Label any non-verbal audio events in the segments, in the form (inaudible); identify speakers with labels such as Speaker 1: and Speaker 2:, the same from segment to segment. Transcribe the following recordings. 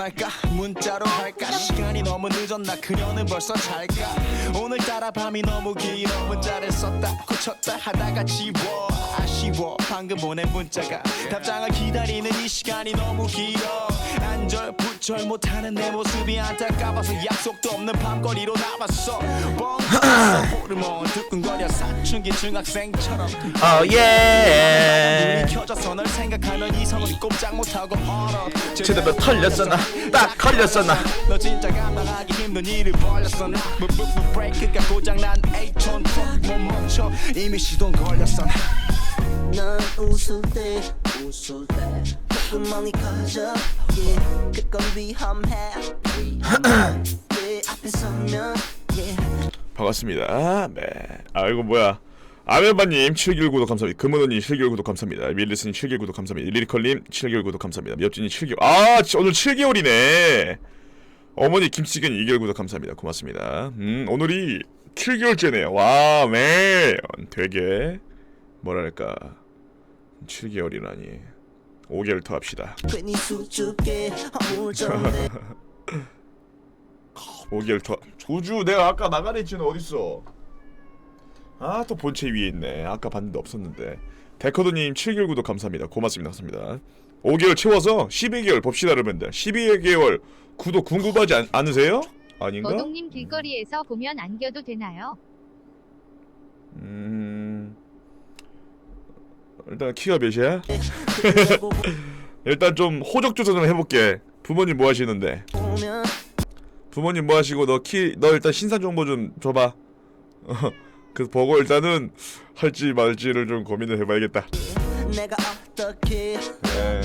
Speaker 1: 말까? 문자로 할까? 시간이 너무 늦었나? 그녀는 벌써 잘까? 오늘따라 밤이 너무 길어. 문자를 썼다 고쳤다 하다가 지워. 아쉬워. 방금 보낸 문자가 답장을 기다리는 이 시간이 너무 길어 안절부절 못하는 내 모습이 안타까워서 약속도 없는 밤거리로 나왔어. 뻥 뚫렸어 호르몬 두근거려 사춘기 중학생처럼.
Speaker 2: 어, 예.
Speaker 1: 눈이 켜져서 널 생각하면 이성을 꼼짝 못하고 얼어.
Speaker 2: 제대로 털렸어 나. 딱 걸렸어 나.
Speaker 1: 너 진짜 감당하기 힘든 일을 벌렸어 나? 무브브 브레이크가 고장난 에이톤 못 멈춰? 이미 시동 걸렸어 나?
Speaker 3: 넌 웃을 때 웃을 때 콧구멍이 커져 yeah. 그건 위험해.
Speaker 2: 반갑습니다. 네. 아 이거 뭐야? 아메바님 7개월 구독 감사합니다. 금은호님 7개월 구독 감사합니다. 밀리스님 7개월 구독 감사합니다. 리리컬님 7개월 구독 감사합니다. 미엽진님 7개월. 아 지- 오늘 7개월이네. 어머니 김치견 2개월 구독 감사합니다. 고맙습니다. 음 오늘이 7개월째네요. 와 맨. 되게 뭐랄까 7개월이라니. 5개월 더 합시다.
Speaker 3: 괜히 수줍게 허물졌네
Speaker 2: 5개월 더. 조주 내가 아까 나가랬지는 어딨어? 아 또 본체 위에 있네. 아까 봤는데 없었는데. 데커드님 7개월 구독 감사합니다. 고맙습니다. 감사합니다. 5개월 채워서 12개월 봅시다 여러분들. 12개월 구독 궁금하지 않, 않으세요? 아닌가?
Speaker 4: 머동님 길거리에서 보면 안겨도 되나요?
Speaker 2: 음... 일단 키가 몇이야? (laughs) 일단 좀 호적 조사 좀 해볼게. 부모님 뭐 하시는데? 부모님 뭐 하시고 너 키 너 일단 신상 정보 좀 줘봐. (laughs) 어, 그 보고 일단은 할지 말지를 좀 고민을 해봐야겠다.
Speaker 3: 내가 어떻게
Speaker 2: 네.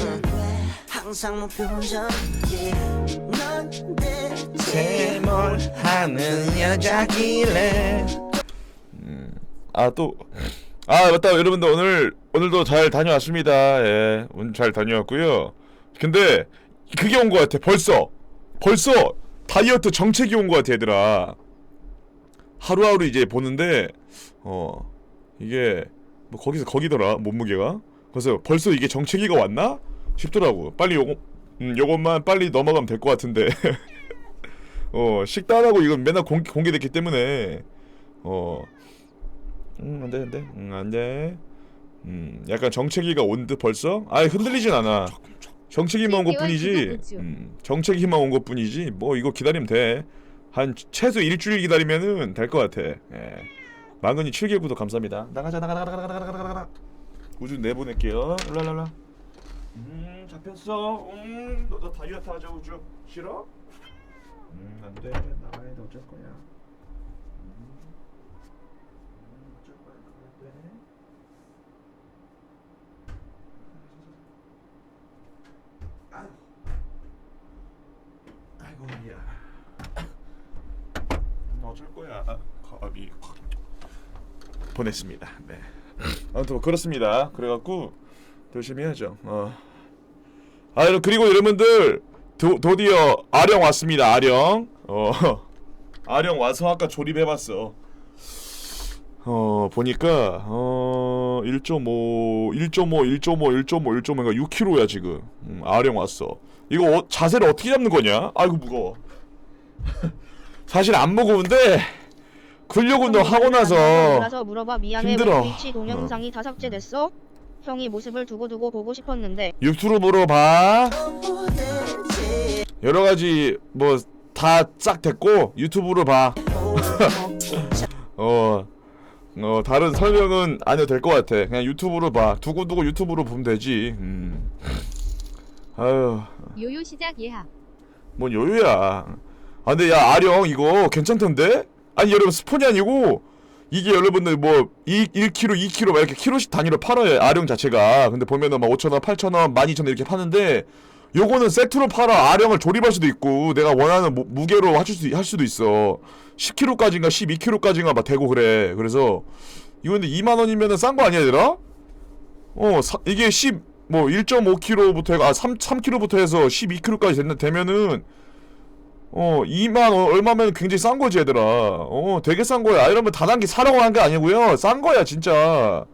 Speaker 3: 항상 무표정 yeah. 넌 대체
Speaker 2: 뭘 하는 여자길래? 아 또. 아 맞다 여러분들 오늘 오늘도 잘 다녀왔습니다. 예, 오늘 잘 다녀왔고요. 근데 그게 온 것 같아. 벌써 벌써 다이어트 정책이 온 것 같아 얘들아. 하루하루 이제 보는데 어 이게 뭐 거기서 거기더라 몸무게가. 그래서 벌써 이게 정체기가 왔나 싶더라고. 빨리 요거 음, 요것만 빨리 넘어가면 될 것 같은데. (laughs) 어 식단하고 이건 맨날 공, 공개됐기 때문에 어. 음 안 돼 안 돼 음 안 돼 음 약간 정체기가 온 듯 벌써? 아 흔들리진 않아. 정체기만 온 것 뿐이지.
Speaker 4: 일개월 구독
Speaker 2: 음 정체기만 온 것 뿐이지. 뭐 이거 기다리면 돼 한 최소 일주일 기다리면은 될 것 같아. 예. 망은이 7개월 구독 감사합니다. 나가자 나가 나가 나가 나가 나가 나가 우주 내보낼게요. 랄랄라 음 잡혔어. 음너 다이어트 하자 우주. 싫어? 음 안돼. 나가야 돼. 어쩔 거야 음, 어쩔 거야 나가야 돼 아이고 야. 어쩔 거야. 겁이 보냈습니다. 네. 아무튼 뭐 그렇습니다. 그래갖고 열심히 해야죠. 어. 아 그리고 여러분들 도, 드디어 아령 왔습니다. 아령. 어. 아령 와서 아까 조립해봤어. 어 보니까 어 1.5 1.5 1.5 1.5 1.5가 6kg야 지금. 음, 아령 왔어. 이거 어, 자세를 어떻게 잡는 거냐? 아이고 무거워. (laughs) 사실 안 무거운데 근력 운동 하고 나서
Speaker 5: 몰라서 물어봐. 미안해.
Speaker 2: 힘들어.
Speaker 5: 왜 트위치 동영상이 다 삭제됐어? 형이 모습을 두고두고 보고 싶었는데.
Speaker 2: 유튜브로 봐. 여러 가지 뭐다싹 됐고 유튜브로 봐. (laughs) 어, 어 다른 설명은 안 해도 될 것 같아. 그냥 유튜브로 봐. 두고두고 유튜브로 보면 되지. 음. 아유,
Speaker 4: 요요 시작 예하.
Speaker 2: 뭔 여유야. 아 근데 야 아령 이거 괜찮던데? 아니 여러분 스폰이 아니고 이게 여러분들 뭐 2, 1kg, 2kg 막 이렇게 키로씩 단위로 팔아요 아령 자체가. 근데 보면은 막 5천 원, 8천 원, 12,000원 이렇게 파는데 요거는 세트로 팔아. 아령을 조립할 수도 있고 내가 원하는 무, 무게로 하실 수, 할 수도 있어. 10kg까지인가 12kg까지인가 막 되고 그래. 그래서 이거 근데 2만원이면은 싼 거 아니야 얘들아? 어 사, 이게 10 뭐 1.5kg부터 해가 아 3, 3kg부터 해서 12kg까지 된다 되면은 어 2만 원 얼마면 굉장히 싼 거지 얘들아. 어 되게 싼 거야. 아, 이러면 다단계 사라고 한 게 아니고요. 싼 거야 진짜.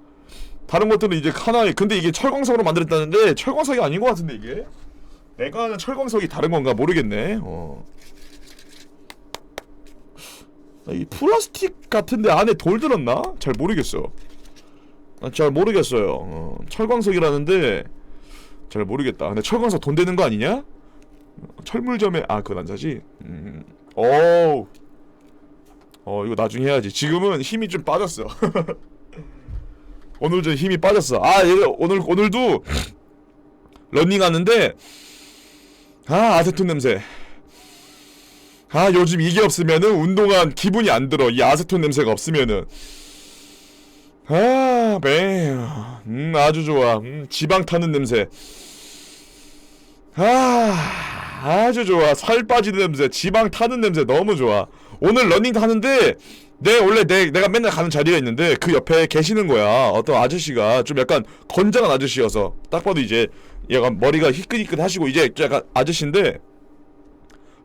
Speaker 2: 다른 것들은 이제 하나에 근데 이게 철광석으로 만들었다는데 철광석이 아닌 것 같은데 이게 내가 아는 철광석이 다른 건가 모르겠네. 어. 아, 이 플라스틱 같은데 안에 돌 들었나? 잘 모르겠어. 아, 잘 모르겠어요. 어, 철광석이라는데 잘 모르겠다. 근데 철광석 돈 되는 거 아니냐? 어, 철물점에 아 그건 안 사지. 음. 오. 어 이거 나중에 해야지. 지금은 힘이 좀 빠졌어. (laughs) 오늘 좀 힘이 빠졌어. 아얘 오늘 오늘도 (laughs) 런닝 하는데 아 아세톤 냄새. 아 요즘 이게 없으면은 운동한 기분이 안 들어. 이 아세톤 냄새가 없으면은 아 매. 음 아주 좋아. 음, 지방 타는 냄새. 아 아주 좋아. 살 빠지는 냄새, 지방 타는 냄새 너무 좋아. 오늘 러닝 하는데 내 원래 내 내가 맨날 가는 자리가 있는데 그 옆에 계시는 거야. 어떤 아저씨가 좀 약간 건장한 아저씨여서 딱 봐도 이제 약간 머리가 희끗희끗하시고 이제 약간 아저씨인데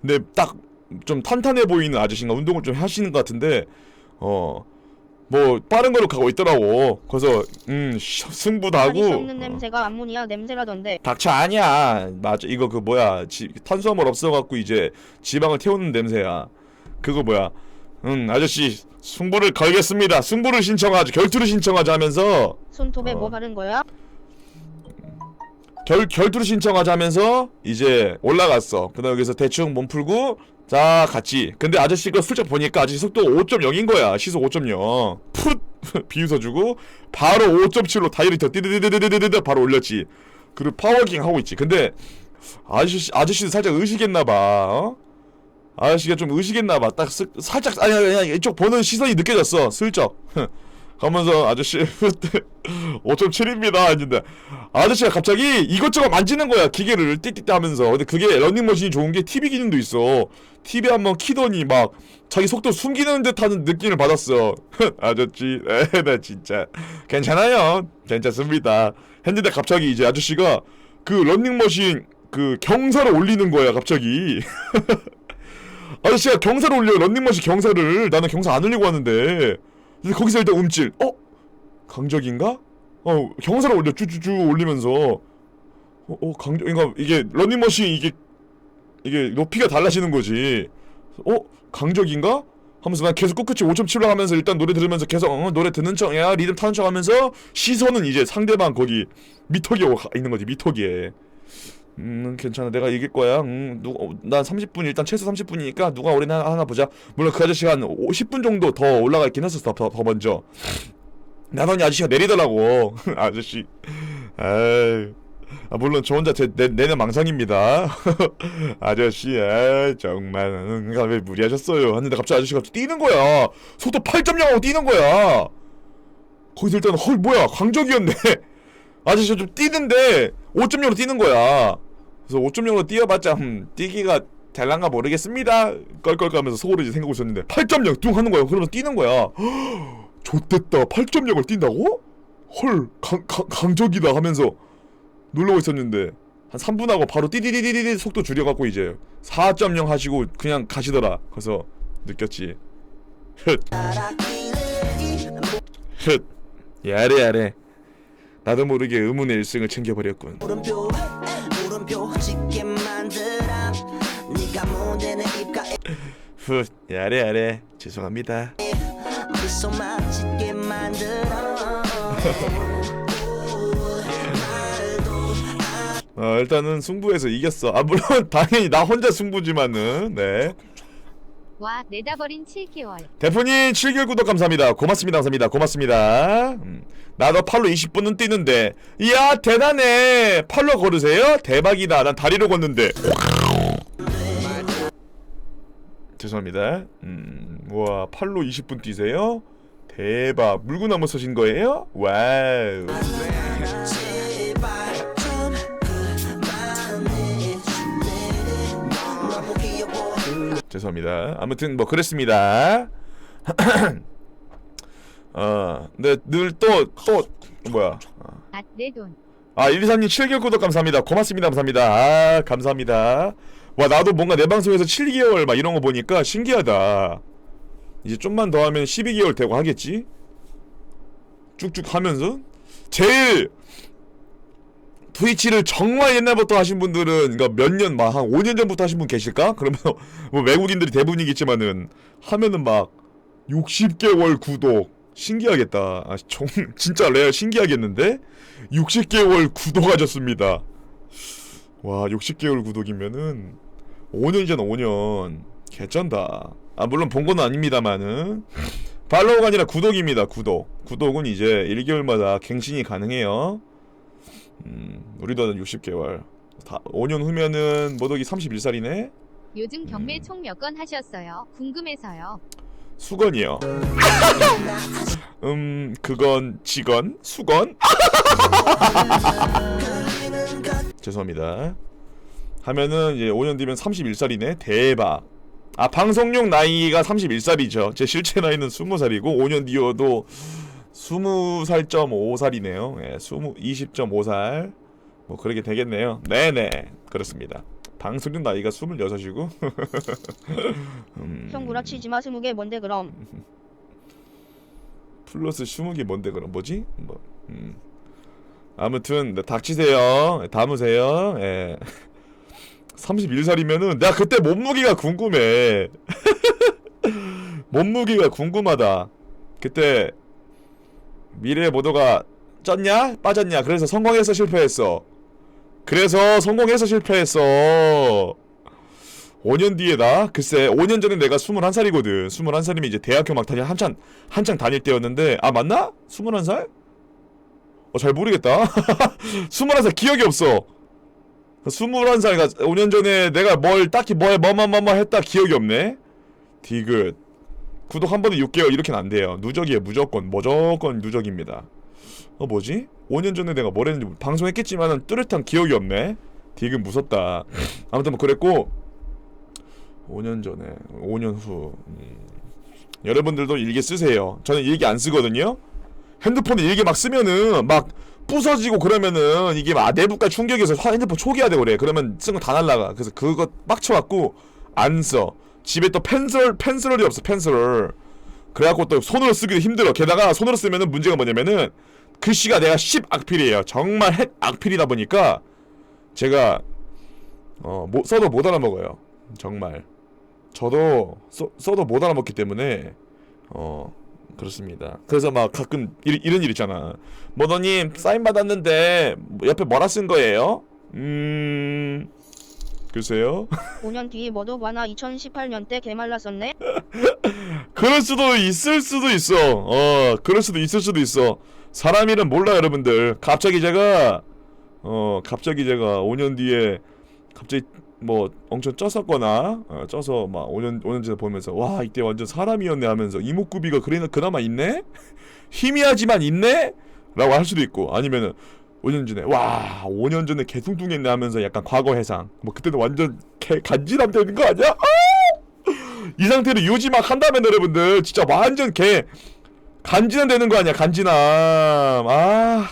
Speaker 2: 근데 딱 좀 탄탄해 보이는 아저씨인가 운동을 좀 하시는 것 같은데 어 뭐 빠른 걸로 가고 있더라고. 그래서 음 시- 승부도 하고.
Speaker 5: 썩는 냄새가 암모니아 냄새라던데.
Speaker 2: 닥쳐 아니야. 맞아. 이거 그 뭐야. 지, 탄수화물 없어갖고 이제 지방을 태우는 냄새야. 그거 뭐야 응 아저씨 승부를 걸겠습니다. 승부를 신청하자 결투를 신청하자 하면서.
Speaker 5: 손톱에
Speaker 2: 어.
Speaker 5: 뭐 바른 거야?
Speaker 2: 결, 결투를 신청하자 하면서 이제 올라갔어. 그 다음에 여기서 대충 몸 풀고 자 갔지. 근데 아저씨가 슬쩍 보니까 아저씨 속도 5.0인 거야. 시속 5.0 풋! (laughs) 비웃어주고 바로 5.7로 다이어리 더 띠드드드드드드 바로 올렸지. 그리고 파워킹 하고 있지. 근데 아저씨 아저씨도 살짝 의식했나 봐 어? 아저씨가 좀 의식했나봐. 딱 슬, 살짝 아니 아니 아니 이쪽 보는 시선이 느껴졌어. 슬쩍. (laughs) 가면서 아저씨 (laughs) 5.7입니다. 했는데 아저씨가 갑자기 이것저것 만지는 거야. 기계를 띠띠띠 하면서. 근데 그게 런닝머신이 좋은 게 TV 기능도 있어. TV 한번 키더니 막 자기 속도 숨기는 듯하는 느낌을 받았어. (laughs) 아저씨. 에나 진짜. 괜찮아요. 괜찮습니다. 했는데 갑자기 이제 아저씨가 그 런닝머신 그 경사를 올리는 거야 갑자기 아저씨가 경사를 올려 런닝머신 경사를. 나는 경사 안 올리고 왔는데. 거기서 일단 움찔. 어? 강적인가? 어 경사를 올려. 쭈쭈쭈 올리면서. 어, 어 강적 그러니까 이게 런닝머신 이게 이게 높이가 달라지는 거지. 어? 강적인가? 하면서 난 계속 꿋꿋이 5.7로 하면서 일단 노래 들으면서 계속 어, 노래 듣는 척 야 리듬 타는 척 하면서 시선은 이제 상대방 거기 미터기에 가- 있는 거지 미터기에 음 괜찮아. 내가 이길 거야. 음 누가 어, 난 30분 일단 최소 30분이니까 누가 오래 하나, 하나 보자. 물론 그 아저씨가 한 10분 정도 더 올라가 있긴 했었어 더, 더 먼저. 나더니 아저씨가 내리더라고 (laughs) 아저씨. 에이. 아, 물론 저 혼자 제, 내, 내는 망상입니다. (laughs) 아저씨 에이 정말. 음, 그러니까 왜 무리하셨어요? 했는데 갑자기 아저씨가 뛰는 거야. 속도 8.0하고 뛰는 거야. 거기서 일단 헐 뭐야. 광적이었네. (laughs) 아저씨가 좀 뛰는데 5.0으로 뛰는 거야 그래서 5.0으로 뛰어봤자 음, 뛰기가 될란가 모르겠습니다. 속으로 이제 생각하고 있었는데 8.0 뚱 하는 거야 그러면서 뛰는 거야. (gasps) 좋댔다. 8.0을 뛴다고? 헐 강, 강, 강적이다 하면서 놀라고 있었는데 한 3분 하고 바로 띠디디디디 속도 줄여갖고 이제 4.0 하시고 그냥 가시더라. 그래서 느꼈지. 흣. 야래 야래. 나도 모르게 의문의 일승을 챙겨버렸군 훗 야래 야래. 죄송합니다.
Speaker 3: 만들어.
Speaker 2: 어 일단은 승부에서 이겼어. 아 물론 (laughs) 당연히 나 혼자 승부지만은 네.
Speaker 4: 와 내다버린 7개월.
Speaker 2: 대표님 7개월 구독 감사합니다. 고맙습니다 감사합니다. 고맙습니다. 음, 나도 팔로 20분은 뛰는데. 이야 대단해. 팔로 걸으세요? 대박이다. 난 다리로 걷는데 죄송합니다 음, 와 팔로 20분 뛰세요? 대박 물구나무 서신 거예요? 와우 죄송합니다. 아무튼 뭐 그랬습니다. (clears throat) 어, 근데 늘 또 또 뭐야?
Speaker 4: 앗내 돈.
Speaker 2: 아, 123님 7개월 구독 감사합니다. 고맙습니다. 감사합니다. 아, 감사합니다. 와, 나도 뭔가 내 방송에서 7개월 막 이런 거 보니까 신기하다. 이제 좀만 더 하면 12개월 되고 하겠지? 쭉쭉 하면서 제일 트위치를 정말 옛날부터 하신 분들은 그러니까 몇 년 막 한 5년 전부터 하신 분 계실까? (laughs) 그러면 뭐 외국인들이 대부분이겠지만은 하면은 막 60개월 구독 신기하겠다. 아, 정, (laughs) 진짜 레알 신기하겠는데? 60개월 구독하셨습니다. 와 60개월 구독이면은 5년 전 5년 개쩐다. 아 물론 본 건 아닙니다만은 팔로우가 아니라 구독입니다. 구독. 구독은 이제 1개월마다 갱신이 가능해요. 음, 우리도 한 60개월. 다 5년 후면은 모독이 31살이네.
Speaker 4: 요즘 경매 총몇 건 하셨어요? 궁금해서요.
Speaker 2: 수건이요. 음, 그건 직원, 수건. (laughs) 죄송합니다. 하면은 이제 5년 뒤면 31살이네. 대박. 아, 방송용 나이가 31살이죠. 제 실제 나이는 20살이고 5년 뒤여도 20살 점 5살이네요. 예, 20 20.5살. 뭐 그렇게 되겠네요. 네 네. 그렇습니다. 방송용 나이가 26이고 (laughs) 음.
Speaker 5: 형 구라치지마 스무 개 뭔데 그럼 (laughs)
Speaker 2: 플러스 20개 뭔데 그럼 뭐지? 뭐 음. 아무튼 네, 닥치세요. 담으세요. 예. 31살이면은 내가 그때 몸무게가 궁금해. (laughs) 몸무게가 궁금하다. 그때 미래 모도가 쪘냐? 빠졌냐? 그래서 성공해서 실패했어. 그래서 성공해서 실패했어. 5년 뒤에 나 글쎄 5년 전에 내가 21살이거든 21살이면 이제 대학교 막 다니 한창 한창 다닐 때였는데 아 맞나? 21살? 어 잘 모르겠다 (laughs) 21살 기억이 없어 21살 그러니까 5년 전에 내가 뭘 딱히 뭘 뭐뭐뭐뭐 했다 기억이 없네? 디귿. 구독 한 번에 6개월 이렇게는 안 돼요. 누적이에요. 무조건. 무조건 누적입니다. 어 뭐지? 5년 전에 내가 뭘 했는지 방송했겠지만은 뚜렷한 기억이 없네. 디귿 무섭다. 아무튼 뭐 그랬고 5년 전에 5년 후 음. 여러분들도 일기 쓰세요. 저는 일기 안 쓰거든요. 핸드폰에 일기 막 쓰면은 막 부서지고 그러면은 이게 막 내부가 충격에서 화- 핸드폰 초기화 되고 그래 그러면 쓴 거 다 날라가. 그래서 그거 빡쳐갖고 안 써. 집에 또 펜슬 펜슬이 없어 펜슬 그래갖고 또 손으로 쓰기도 힘들어. 게다가 손으로 쓰면은 문제가 뭐냐면은 글씨가 내가 10 악필이에요. 정말 핵 악필이다 보니까 제가 어 뭐, 써도 못 알아먹어요. 정말. 저도 써, 써도 못 알아먹기 때문에 어 그렇습니다. 그래서 막 가끔 이, 이런 일 있잖아. 모더님 사인 받았는데 뭐 옆에 뭐라 쓴 거예요? 음 글쎄요. (laughs)
Speaker 5: 5년 뒤 뭐도 봐나 2018년 때 개말랐었네 (laughs)
Speaker 2: 그럴 수도 있을 수도 있어. 어 그럴 수도 있을 수도 있어. 사람 일은 몰라 여러분들. 갑자기 제가 어 갑자기 제가 5년 뒤에 갑자기 뭐 엄청 쪘었거나 어, 쪄서 막 5년 5년 전에 보면서 와 이때 완전 사람이었네 하면서 이목구비가 그래나 그나마 있네? (laughs) 희미하지만 있네? 라고 할 수도 있고 아니면은 5년 전에 와 5년 전에 개뚱뚱했네 하면서 약간 과거 해상. 뭐 그때는 완전 개 간지남 되는 거 아니야? 아! (laughs) 이 상태로 유지 막 한다면 여러분들 진짜 완전 개 간지남 되는 거 아니야 간지남. 아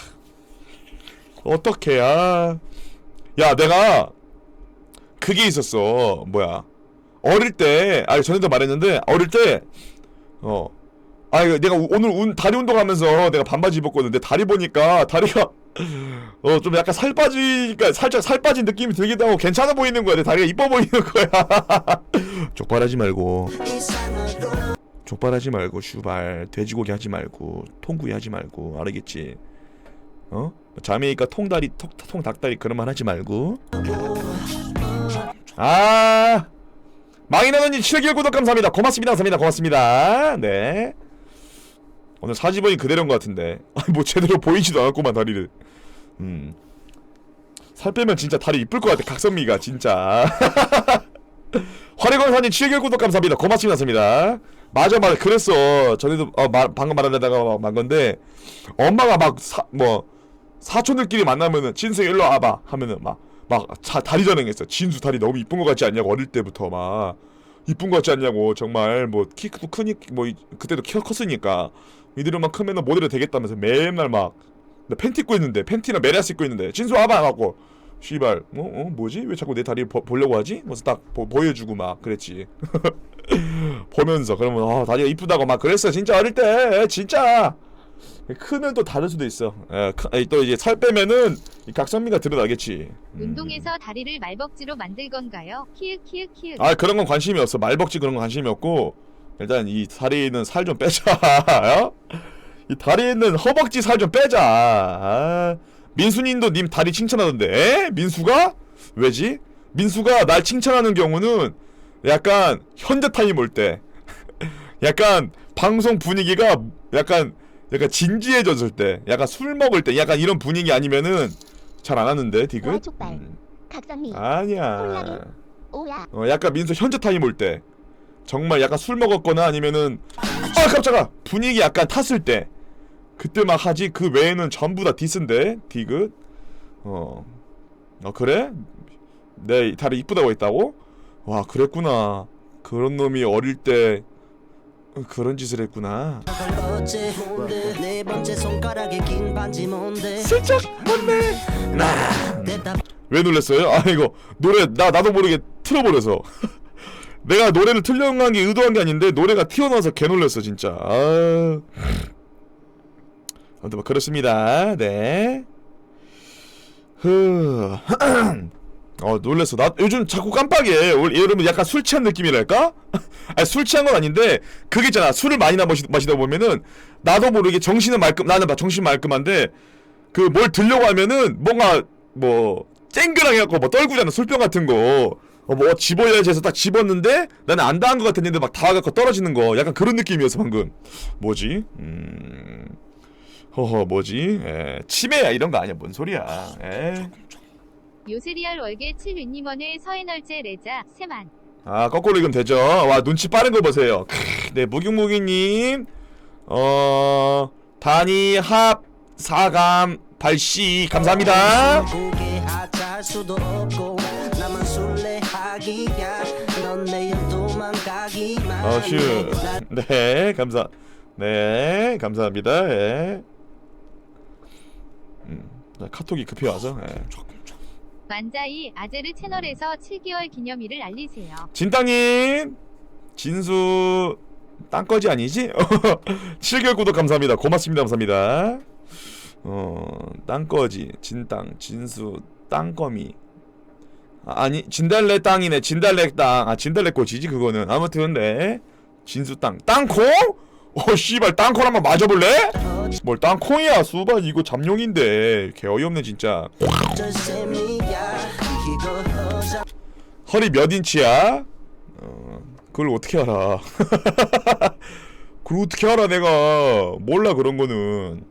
Speaker 2: 어떡해 아야 내가 그게 있었어. 뭐야? 어릴 때 아니 전에도 말했는데 어릴 때 어 아 이거 내가 우- 오늘 운 다리 운동하면서 내가 반바지 입었거든 근데 다리 보니까 다리가 (laughs) 어 좀 약간 살 빠지니까 살짝 살 빠진 느낌이 들기도 하고 괜찮아 보이는 거야. 내 다리가 이뻐 보이는 거야. (laughs) 족발하지 말고. 족발하지 말고. 슈발. 돼지고기 하지 말고. 통구이 하지 말고. 알겠지? 어? 자메이카 통다리 통, 통 닭다리 그런 말 하지 말고 아 망이나너님 7개월 구독 감사합니다. 고맙습니다. 감사합니다. 고맙습니다. 네. 오늘 사지번이 그대로인 것 같은데. (laughs) 아니 뭐 제대로 보이지도 않았구만 다리를. 음 살 빼면 진짜 다리 이쁠 것 같아 각선미가 진짜. (laughs) 화려광사님 7개월 구독 감사합니다. 고맙습니다. 감사합니다. 맞아 맞아. 그랬어. 전에도 어, 마, 방금 말하려다가 만 건데 엄마가 막뭐 사촌들끼리 만나면은 진수 일로 와봐. 하면은 막 막 다리 전행했어. 진수 다리 너무 이쁜 거 같지 않냐고 어릴 때부터 막. 이쁜 거 같지 않냐고. 정말 뭐 키도 크니 뭐 이- 그때도 키가 컸으니까. 이들은만 크면은 모델이 되겠다면서 맨날 막 나 팬티 입고 있는데 팬티나 메리아스 입고 있는데 진수 와봐! 갖고. 씨발 어, 어 뭐지? 왜 자꾸 내 다리 보, 보려고 하지? 그래서 딱 보, 보여주고 막 그랬지. (laughs) 보면서 그러면 아 다리가 이쁘다고 막 그랬어 진짜 어릴 때. 진짜 크면 또 다를 수도 있어. 예, 크- 아니, 또 이제 살 빼면은 이 각선미가 드러나겠지. 음.
Speaker 4: 운동에서 다리를 말벅지로 만들 건가요? 키읔 키읔 키읔.
Speaker 2: 아 그런 건 관심이 없어. 말벅지 그런 건 관심이 없고 일단 이 다리에 있는 살 좀 빼자. (laughs) 어? 이 다리에 있는 허벅지 살 좀 빼자. 아, 민수님도 님 다리 칭찬하던데. 에? 민수가? 왜지? 민수가 날 칭찬하는 경우는 약간 현대 타임 올 때. (laughs) 약간 방송 분위기가 약간 약간 진지해졌을 때, 약간 술 먹을 때, 약간 이런 분위기 아니면은 잘 안 하는데 디귿.
Speaker 6: 족발.
Speaker 2: 음,
Speaker 6: 각선미
Speaker 2: 아니야.
Speaker 6: 콜라겐. 오야
Speaker 2: 어, 약간 민수 현재 타임 올 때 정말 약간 술 먹었거나 아니면은 아 깜짝아 분위기 약간 탔을 때 그때 막 하지 그 외에는 전부 다 디스인데 디귿 어, 어 그래 내 다리 이쁘다고 했다고 와 그랬구나 그런 놈이 어릴 때 그런 짓을 했구나.
Speaker 3: 네
Speaker 2: 슬쩍 못내
Speaker 3: 대답.
Speaker 2: 왜 놀랬어요? 아 이거 노래 나 나도 모르게 틀어버려서. (laughs) 내가 노래를 틀려간 게 의도한 게 아닌데 노래가 튀어나와서 개 놀랬어 진짜. 아. 아무튼 뭐 그렇습니다. 네. 흐. (clears throat) 어 놀랬어 나 요즘 자꾸 깜빡해 올- 여러분 약간 술 취한 느낌이랄까? (laughs) 아니 술 취한 건 아닌데 그게 있잖아 술을 많이 나 마시, 마시다 보면은 나도 모르게 정신은 말끔 나는 봐 정신 말끔한데 그 뭘 들려고 하면은 뭔가 뭐 쨍그랑 해갖고 뭐 떨구잖아 술병 같은 거. 어, 뭐 집어야지 해서 딱 집었는데 나는 안 닿은 것 같았는데 막 닿아갖고 떨어지는 거 약간 그런 느낌이었어 방금 뭐지? 음... 허허 뭐지? 에, 치매야 이런 거 아니야 뭔 소리야 에.
Speaker 4: 요세리얼 월계 7윤님원의 서해널제 레자 세만.
Speaker 2: 아 거꾸로 읽으면 되죠 와 눈치 빠른 거 보세요 크으, 네 무경무기님 어... 단위 합 사감 발씨 감사합니다
Speaker 3: 해.
Speaker 2: 나네 감사 네 감사합니다 예. 음, 나 카톡이 급히 와서 예.
Speaker 4: 만자이 아제르 채널에서 7개월 기념일을 알리세요.
Speaker 2: 진땅님 진수 땅거지 아니지? (laughs) 7개월 구독 감사합니다. 고맙습니다. 감사합니다. 어 땅거지 진땅 진수 땅거미. 아, 아니 진달래 땅이네. 진달래 땅아 진달래 꽃이지 그거는. 아무튼 네. 진수 땅. 땅콩? 어 씨발 땅콩 한번 맞아볼래? 뭘 땅콩이야 수박 이거 잠룡인데. 개 어이없네 진짜 허리 몇 인치야? 어, 그걸 어떻게 알아? (laughs) 그걸 어떻게 알아 내가? 몰라 그런 거는.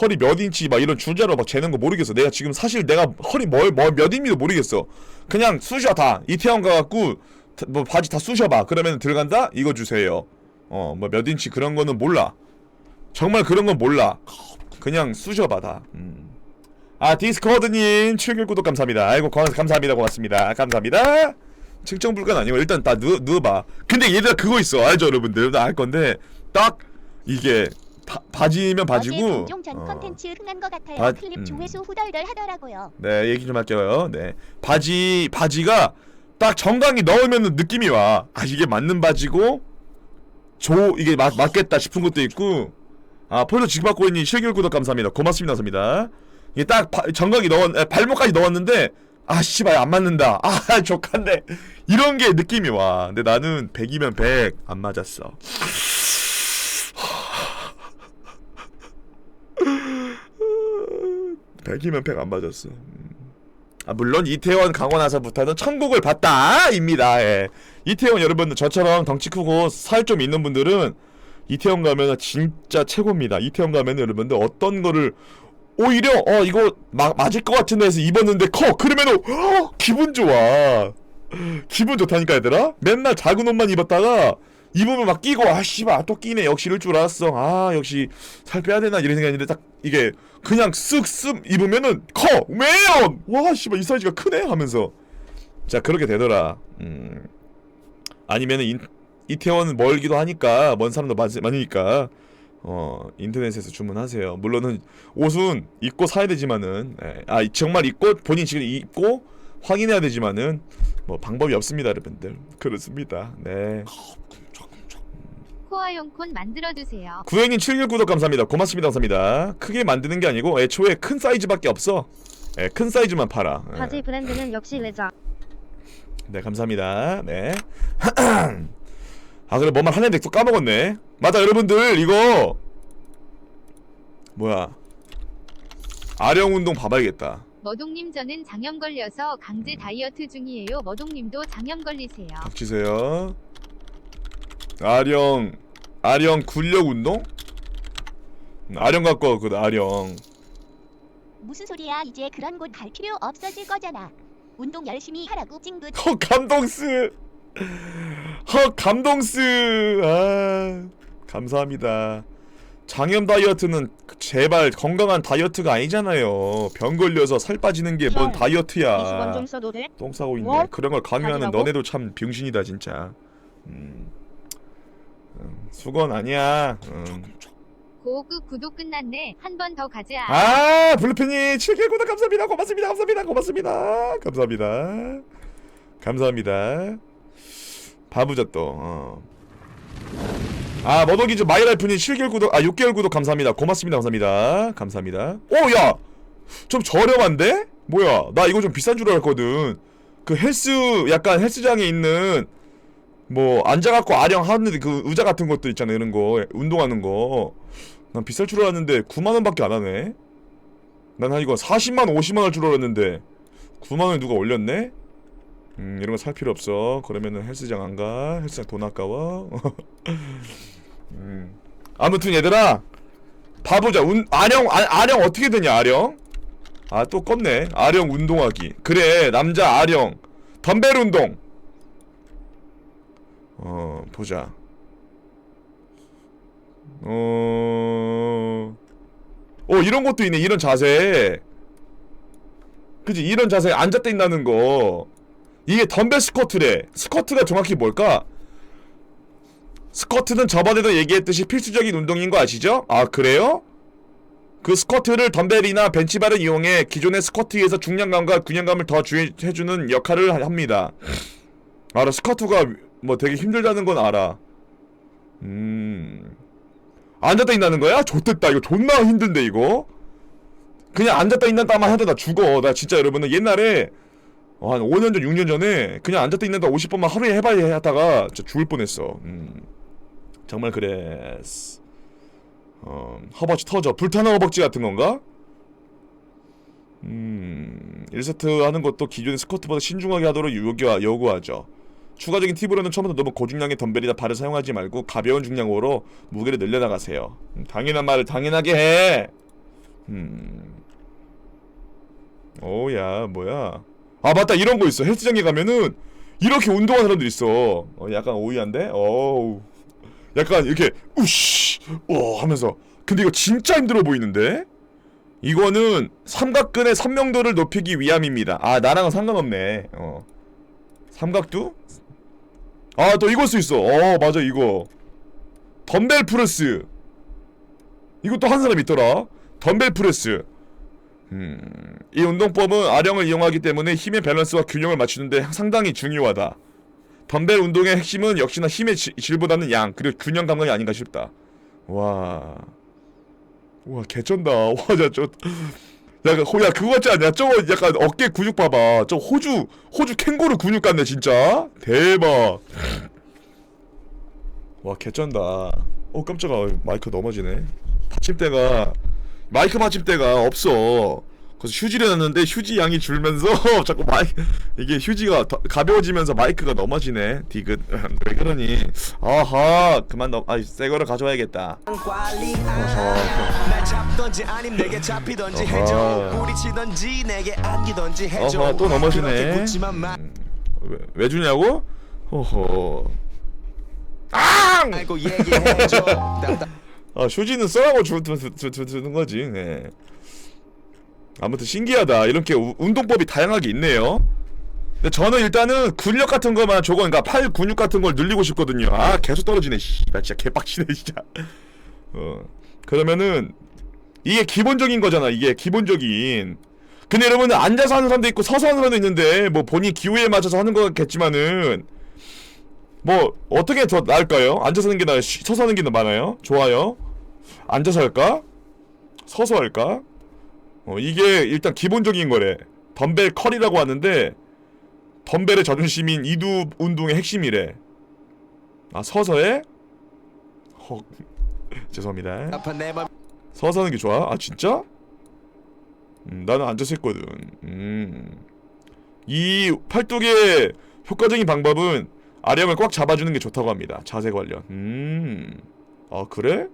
Speaker 2: 허리 몇 인치 막 이런 줄자로 막 재는 거 모르겠어. 내가 지금 사실 내가 허리 뭘몇 인치도 모르겠어. 그냥 쑤셔 다. 이태원 가갖고 다- 뭐 바지 다 쑤셔봐. 그러면 들어간다? 이거 주세요. 어 뭐 몇 인치 그런 거는 몰라. 정말 그런 건 몰라. 그냥 쑤셔봐 다. 음. 아 디스코드님 7개월 구독 감사합니다. 아이고 고- 감사합니다. 고맙습니다. 감사합니다. 측정 불가는 아니고 일단 다 누워, 누워봐. 근데 얘들아 그거 있어. 알죠 여러분들? 나알 건데 딱 이게 바, 바지면 바지고
Speaker 6: 전
Speaker 2: 어,
Speaker 6: 컨텐츠 흥한 것 같아요.
Speaker 2: 바-
Speaker 6: 클립
Speaker 2: 음.
Speaker 6: 조회수 후덜덜 하더라고요.
Speaker 2: 네 얘기 좀 할게요. 네. 바지 바지가 딱 정강이 넣으면 느낌이 와 아 이게 맞는 바지고 조 이게 맞, 맞겠다 싶은 것도 있고. 아 폴더 지금 받고 있는 실결 구독 감사합니다. 고맙습니다 감사합니다 이게 딱 바, 정강이 넣었 에, 발목까지 넣었는데 아 씨발 안 맞는다 아 (laughs) 족한데 이런 게 느낌이 와 근데 나는 100이면 100 안 맞았어 (laughs) 백이면 백 안 맞았어. 음. 아 물론 이태원 나서부터는 천국을 봤다입니다. 예. 이태원 여러분들 저처럼 덩치 크고 살 좀 있는 분들은 이태원 가면 진짜 최고입니다. 이태원 가면 여러분들 어떤 거를 오히려 어 이거 마, 맞을 것 같은 데서 입었는데 커. 그러면은 어, 기분 좋아. 기분 좋다니까 얘들아. 맨날 작은 옷만 입었다가 입으면 막 끼고 아 씨발 또 끼네. 역시 이럴 줄 알았어. 아 역시 살 빼야 되나 이런 생각이 있는데 딱 이게 그냥 쓱쓱 입으면은 커. 왜요 와 씨발 이 사이즈가 크네 하면서. 자 그렇게 되더라. 음. 아니면은 인, 이태원은 멀기도 하니까 먼 사람도 많, 많으니까 어 인터넷에서 주문하세요 물론은 옷은 입고 사야 되지만은 예, 아 정말 입고 본인 지금 입고 확인해야 되지만은 뭐 방법이 없습니다 여러분들 그렇습니다 네
Speaker 4: 코아용 콘 만들어주세요.
Speaker 2: 구행님 7개 구독 감사합니다. 고맙습니다. 감사합니다. 크게 만드는 게 아니고 애초에 큰 사이즈밖에 없어. 예, 큰 사이즈만 팔아. 예.
Speaker 5: 바지 브랜드는 역시 레자.
Speaker 2: 네, 감사합니다. 네. (clears throat) 아, 그래 뭐만 하는데 또 까먹었네. 맞아, 여러분들 이거 뭐야? 아령 운동 봐봐야겠다.
Speaker 4: 머동님 저는 장염 걸려서 강제 다이어트 중이에요. 머동님도 장염 걸리세요.
Speaker 2: 닥치세요. 아령 아령 근력 운동? 음, 아령 갖고 와, 그 아령.
Speaker 6: 무슨 소리야? 이제 그런 곳 갈 필요 없어질 거잖아. 운동 열심히 하라고 찡긋.
Speaker 2: 허 (laughs) 감동스. 허 감동스. 아 감사합니다. 장염 다이어트는 제발 건강한 다이어트가 아니잖아요. 병 걸려서 살 빠지는 게뭔
Speaker 5: 형,
Speaker 2: 다이어트야.
Speaker 5: 20원 좀 써도 돼?
Speaker 2: 똥 싸고 있네.
Speaker 5: 뭐?
Speaker 2: 그런 걸 강요하는
Speaker 5: 가지라고?
Speaker 2: 너네도 참 병신이다 진짜. 음. 음, 수건 아니야. 음.
Speaker 4: 고급 구독 끝났네. 한 번 더 가자.
Speaker 2: 아 블루펜이 7개 구독 감사합니다. 고맙습니다. 감사합니다. 고맙습니다. 감사합니다. 감사합니다. 바보자 또. 어. 아 머더기즈 마이라이프님 7개월 구독 아 6개월 구독 감사합니다. 고맙습니다. 감사합니다. 감사합니다. 오 야 좀 저렴한데? 뭐야 나 이거 좀 비싼 줄 알았거든. 그 헬스 약간 헬스장에 있는 뭐 앉아갖고 아령 하는데 그 의자 같은 것도 있잖아 이런 거 운동하는 거. 난 비쌀 줄 알았는데 9만 원밖에 안 하네. 난한 이거 40만 원, 50만 원줄 알았는데 9만 원 누가 올렸네? 음 이런 거 살 필요 없어. 그러면은 헬스장 안 가. 헬스장 돈 아까워. (laughs) 음. 아무튼 얘들아 봐보자. 운 아령 아, 아령 어떻게 되냐 아령? 아 또 껐네. 아령 운동하기. 그래 남자 아령 덤벨 운동. 어 보자. 어... 어 이런 것도 있네 이런 자세 그지 이런 자세 앉았다 있다는 거 이게 덤벨 스쿼트래 스쿼트가 정확히 뭘까? 스쿼트는 저번에도 얘기했듯이 필수적인 운동인 거 아시죠? 아 그래요? 그 스쿼트를 덤벨이나 벤치바를 이용해 기존의 스쿼트에서 중량감과 균형감을 더 주, 해주는 역할을 하- 합니다 알아 스쿼트가 뭐 되게 힘들다는 건 알아 음... 앉았다 있다는 거야? 좋댔다 이거 존나 힘든데 이거 그냥 앉았다 있는다만 해도 나 죽어 나 진짜 여러분은 옛날에 어, 한 5년 전 6년 전에 그냥 앉았다 있는다 50번만 하루에 해봐야 하다가 진짜 죽을 뻔했어 음, 정말 그랬어 어, 허벅지 터져 불타는 허벅지 같은 건가? 음 1세트 하는 것도 기존의 스쿼트보다 신중하게 하도록 요구, 요구하죠 추가적인 팁으로는 처음부터 너무 고중량의 덤벨이나 발을 사용하지 말고 가벼운 중량으로 무게를 늘려나가세요. 음, 당연한 말을 당연하게 해. 음. 오야 뭐야? 아 맞다 이런 거 있어. 헬스장에 가면은 이렇게 운동하는 사람들 있어. 어, 약간 오이한데? 어우. 약간 이렇게 우씨 어 하면서 근데 이거 진짜 힘들어 보이는데? 이거는 삼각근의 선명도를 높이기 위함입니다. 아 나랑은 상관없네. 어. 삼각두? 아 또 이거 수 있어 어 맞아 이거 덤벨 프레스 이것도 한 사람 있더라 덤벨 프레스 음 이 운동법은 아령을 이용하기 때문에 힘의 밸런스와 균형을 맞추는데 상당히 중요하다 덤벨 운동의 핵심은 역시나 힘의 지- 질보다는 양 그리고 균형 감각이 아닌가 싶다 와 (laughs) 와 개쩐다 와자저 약간 호, 야 그거 같지 않냐? 저거 약간 어깨 근육 봐봐. 저 호주 호주 캥거루 근육 같네 진짜. 대박. 와 개쩐다. 어 깜짝아 마이크 넘어지네. 받침대가 마이크 받침대가 없어. 그래서 휴지를 놨는데 휴지 양이 줄면서 (laughs) 자꾸 마이 이게 휴지가 더 가벼워지면서 마이크가 넘어지네. 디귿 (laughs) 왜 그러니? 아하 그만 넘. 아새 거를 가져와야겠다. 어허. 또 넘어지네. 왜, 왜 주냐고? 호호.
Speaker 1: 답답 (laughs)
Speaker 2: 아 휴지는 써라고 주, 주, 주, 주, 주는 거지. 네. 아무튼 신기하다. 이렇게 우, 운동법이 다양하게 있네요. 근데 저는 일단은 근력 같은 거만 저거 그러니까 팔 근육 같은 걸 늘리고 싶거든요. 아 계속 떨어지네. 씨나 진짜 개빡치네 진짜. (laughs) 어 그러면은 이게 기본적인 거잖아. 이게 기본적인. 근데 여러분 앉아서 하는 사람도 있고 서서 하는 사람도 있는데 뭐 본인 기호에 맞춰서 하는 거겠지만은 뭐 어떻게 더 나을까요? 앉아서 하는 게 나아요? 쉬- 서서 하는 게 많아요? 좋아요. 앉아서 할까? 서서 할까? 어, 이게 일단 기본적인 거래. 덤벨 컬이라고 하는데 덤벨의 자존심인 이두 운동의 핵심이래. 아 서서 해? 헉. (laughs) 죄송합니다. 서서 하는 게 좋아? 아 진짜? 음, 나는 앉아서 했거든. 음. 이 팔뚝의 효과적인 방법은 아령을 꽉 잡아주는 게 좋다고 합니다. 자세 관련. 음. 아 그래?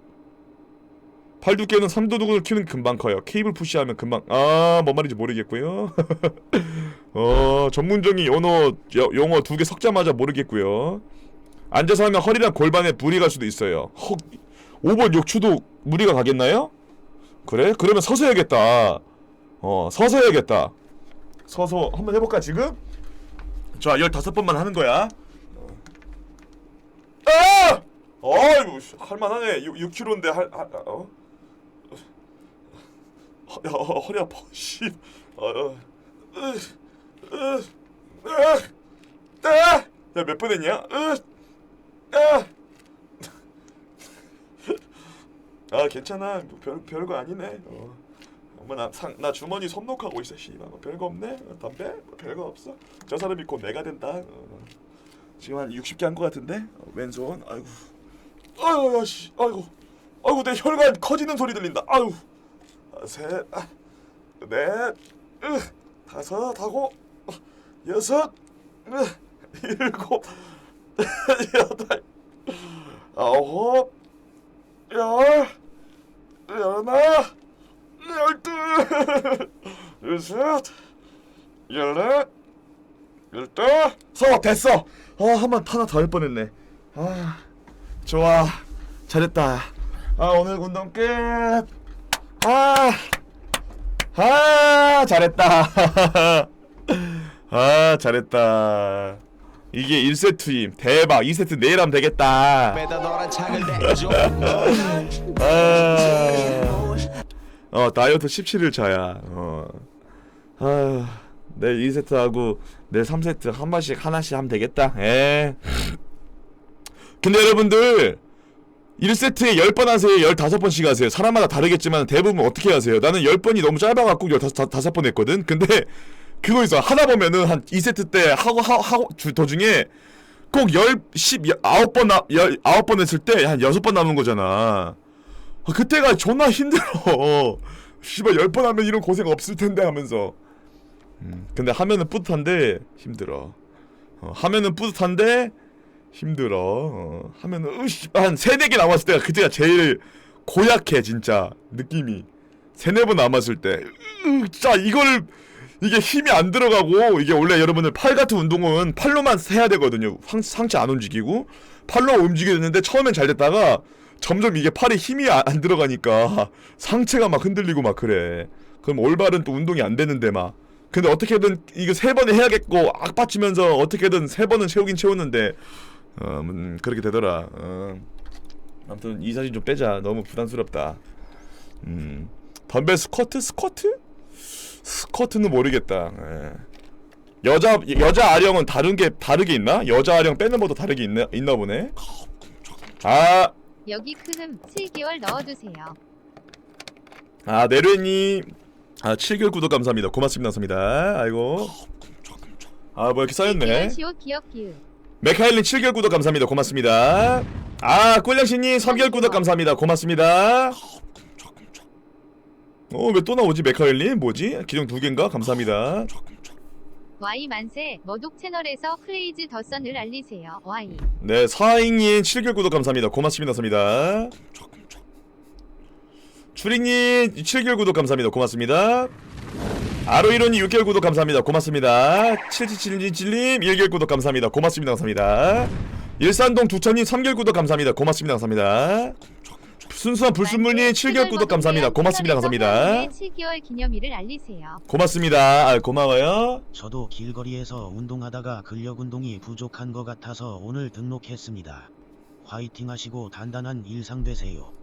Speaker 2: 팔두께는 삼도둑을 키우는 게 금방 커요. 케이블 푸시하면 금방 아, 뭔 말인지 모르겠고요. (laughs) 어, 전문적인 여- 용어 두 개 섞자마자 모르겠고요. 앉아서 하면 허리랑 골반에 무리 갈 수도 있어요. 헉. 5번 욕추도 무리가 가겠나요? 그래? 그러면 서서 해야겠다. 어, 서서 해야겠다. 서서 한번 해볼까 지금? 자, 15번만 하는 거야. 아! 어이구, 씨, 할만하네. 6, 6kg인데 할, 할 어? 허, 야, 어, 허리 아파. 씨. 어, 어. 으, 으, 으, 으. 야, 몇 번 했냐? 아 괜찮아 뭐별 별거 아니네. 어. 엄마 나 상 나 주머니 손목하고 있어 씨발 뭐 별거 없네. 어, 담배 뭐 별거 없어. 저 사람이 곧 내가 된다. 어. 지금 한 60개 한거 같은데? 어, 왼손 아이고. 아이고 야씨. 아이고. 아이고 내 혈관 커지는 소리 들린다. 아이고. 아, 셋 아, 다섯 하고. 어, 여섯 으, 일곱 (laughs) 여덟 아홉 열, 열하나, 열둘, (laughs) 열셋, 열넷, 열다. 서 됐어. 아 한번 하나 더 할 뻔했네. 아 좋아 잘했다. 아 오늘 운동 끝. 아, 아 잘했다. (laughs) 아 잘했다. 이게 1세트임 대박 2세트 내일 하면 되겠다 아, 어 다이어트 17일 차야. 어. 아, 내일 2세트 하고 내일 3세트 한 번씩 하나씩 하면 되겠다. 에. 근데 여러분들 1세트에 10번 하세요? 15번씩 하세요? 사람마다 다르겠지만 대부분 어떻게 하세요? 나는 10번이 너무 짧아갖고 15번 했거든? 근데 그거 있어. 하다 보면은 한 2세트 때 하고, 하고, 하고 주- 도중에 꼭 10, 10, 9번, 나, 19번 했을 때 한 6번 남은 거잖아. 아, 그때가 존나 힘들어. (laughs) 씨발 10번 하면 이런 고생 없을 텐데 하면서. 음, 근데 하면은 뿌듯한데 힘들어. 어, 하면은 뿌듯한데 힘들어. 어, 하면은 으씨 한 세네 개 남았을 때가 그때가 제일 고약해 진짜 느낌이. 세네 번 남았을 때. 으, 진짜 이거를 이게 힘이 안 들어가고 이게 원래 여러분들 팔 같은 운동은 팔로만 해야 되거든요. 상, 상체 안 움직이고 팔로 움직이는데 처음엔 잘 됐다가 점점 이게 팔에 힘이 안, 안 들어가니까 상체가 막 흔들리고 막 그래. 그럼 올바른 또 운동이 안 되는데 막. 근데 어떻게든 이거 세 번에 해야겠고 악받치면서 어떻게든 세 번은 채우긴 채웠는데 어, 음, 그렇게 되더라. 어. 아무튼 이 사진 좀 빼자. 너무 부담스럽다. 음. 덤벨 스쿼트? 스쿼트? 스쿼트는 모르겠다. 예. 여자 여자 아령은 다른 게 다르게 있나? 여자 아령 빼는 것도 다르게 있나 있나 보네. 아,
Speaker 4: 여기 크흠 7개월 넣어두세요.
Speaker 2: 아 네르님, 아 7개월 구독 감사합니다. 고맙습니다, 감사합니다. 아이고. 아, 뭐 이렇게 쌓였네.
Speaker 4: 시오 기억 기읍.
Speaker 2: 메카일린 7개월 구독 감사합니다. 고맙습니다. 아, 꼴량씨님 3개월 구독 감사합니다. 고맙습니다. 어, 왜 또 나오지? 메카일린? 뭐지? 기종 두 개인가? 감사합니다.
Speaker 4: Y 만세 머독 채널에서 플레이즈 더 선을 알리세요. Y.
Speaker 2: 네, 사잉님 7개월 구독 감사합니다. 고맙습니다. 감사합니다. 추링님 7개월 구독 감사합니다. 고맙습니다. 아로이론님 6개월 구독 감사합니다. 고맙습니다. 7777님 1개월 구독 감사합니다. 고맙습니다. 감사합니다. 일산동 두천님 3개월 구독 감사합니다. 고맙습니다. 감사합니다. 순수한 불순물님 7개월 구독 감사합니다. 고맙습니다. 감사합니다.
Speaker 4: 7개월 기념일을 알리세요.
Speaker 2: 고맙습니다. 아, 고마워요.
Speaker 7: 저도 길거리에서 운동하다가 근력 운동이 부족한 것 같아서 오늘 등록했습니다. 화이팅 하시고 단단한 일상 되세요.